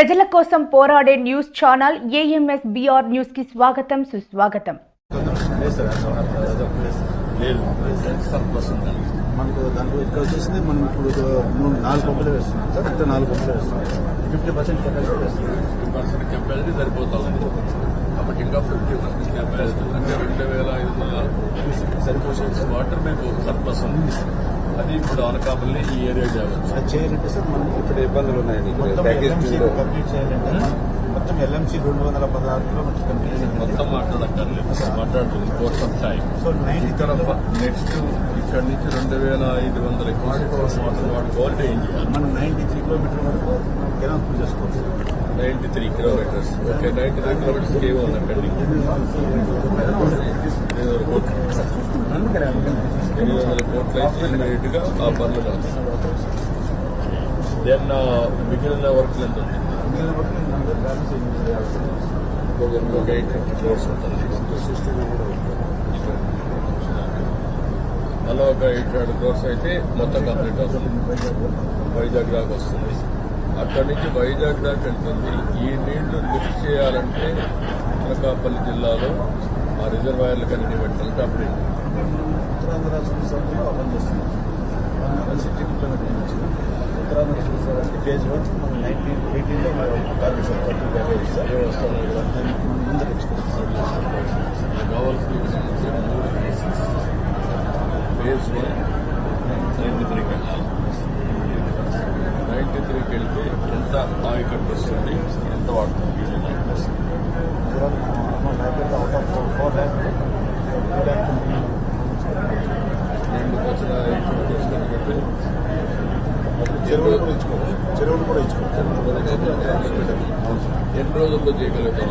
ప్రజల కోసం పోరాడే న్యూస్ ఛానల్ ఏఎంఎస్ బిఆర్ న్యూస్కి స్వాగతం సుస్వాగతం. మనకు దాంట్లో ఇక్కడ వచ్చేసింది మనం ఇప్పుడు మూడు నాలుగు పంపులు వేస్తున్నాం సార్. ఇక్కడ నాలుగు పంపులు వేస్తున్నాం. ఫిఫ్టీ పర్సెంట్ కెపాసిటీ వేస్తున్నాం. ఫిఫ్టీ పర్సెంట్ కెపాసిటీ సరిపోతా ఉంది. కాబట్టి ఇంకా ఫిఫ్టీ పర్సెంట్ కెపాసిటీ అంటే రెండు వేల ఐదు వందల సరిపోషన్స్ వాటర్ మీకు సర్ప్లస్ ఉంది. అది ఇప్పుడు అనకాపల్లి ఈ ఏరియా అది చేయాలంటే సార్ మనం ఇక్కడ ఇబ్బందులు ఉన్నాయండి. కంప్లీట్ చేయాలంటే మనం మొత్తం ఎల్ఎంసీ రెండు వందల పదహారు కిలోమీటర్స్ కంప్లీట్ చేయాలి. మొత్తం మాట్లాడక్కర్లేదు. మాట్లాడుతుంది కోర్స్ ఆఫ్ టైం సో ఇక్కడ నెక్స్ట్ ఇక్కడ నుంచి రెండు వేల ఐదు వందల వాడుకోవాలంటే ఏం చేయాలి మనం నైన్టీ త్రీ కిలోమీటర్ వరకు పూజ చేసుకోవచ్చు. Ninety three kilometres okay ninety three kilometres ఏమో పెండింగ్ ఎనిమిది వందల కోట్లు అయితే గా ఆ పనులు కాదు దెన్ మిగిలిన వర్క్ ఎంత ఉంది ఒక ఎయిట్ ఫిఫ్టీ క్రోర్స్ ఉంటుంది అలా ఒక ఎయిట్ హండ్రెడ్ క్రోర్స్ అయితే మొత్తం కంప్లీట్ అవుతుంది వైజాగ్ దాకా వస్తుంది అక్కడి నుంచి వైజాగ్ దాకా వెళ్తుంది ఈ నీళ్ళు లిఫ్ట్ చేయాలంటే అనకాపల్లి జిల్లాలో ఆ రిజర్వాయర్లు కన్నీ పెట్టాలంటే అప్పుడు ఉత్తరాంధ్ర సంస్థలో ఓపెన్ చేస్తున్నాం వన్ సిక్స్టీ కిలోమీటర్ నుంచి ఉత్తరాంధ్ర సంస్థ ఫేజ్ వన్ మనం నైన్టీన్ ఎయిటీన్లో కార్మిక సర్పంచ్ ప్యాకేజ్ సార్ ఏ వస్తాను ఫేజ్ వన్ నైన్టీ త్రీకి వెళ్ళాలి నైన్టీ త్రీకి వెళ్తే ఎంత ఆయకట్టు వస్తుంది ఎంత వాడుతుంది out of four lakh two lakh రెండు వచ్చిన ఎయిటీ క్రోర్స్ పెట్టి చెరువులు కూడా ఇచ్చుకోవచ్చు చెరువులు కూడా ఇచ్చుకోవచ్చు ఎన్ని రోజుల్లో చేయగలుగుతాం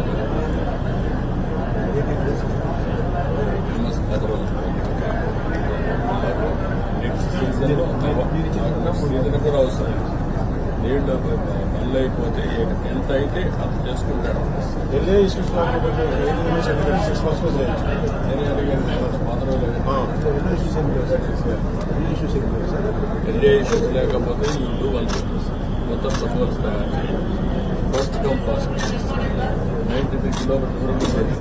నెక్స్ట్ సీజన్ సీజన్ కూడా అవసరం నీళ్ళు మళ్ళీ అయిపోతే ఎంత అయితే అంత చేసుకుంటాడు ఢిల్లీ ఇష్యూస్ సిక్స్ మంత్స్ నేను అడిగాను రోజులు ఎన్నో ఇష్యూస్ లేకపోతే ఇల్లు వాళ్ళు మొత్తం ప్రపోజల్స్ తయారు first come first. Ninety three kilometres.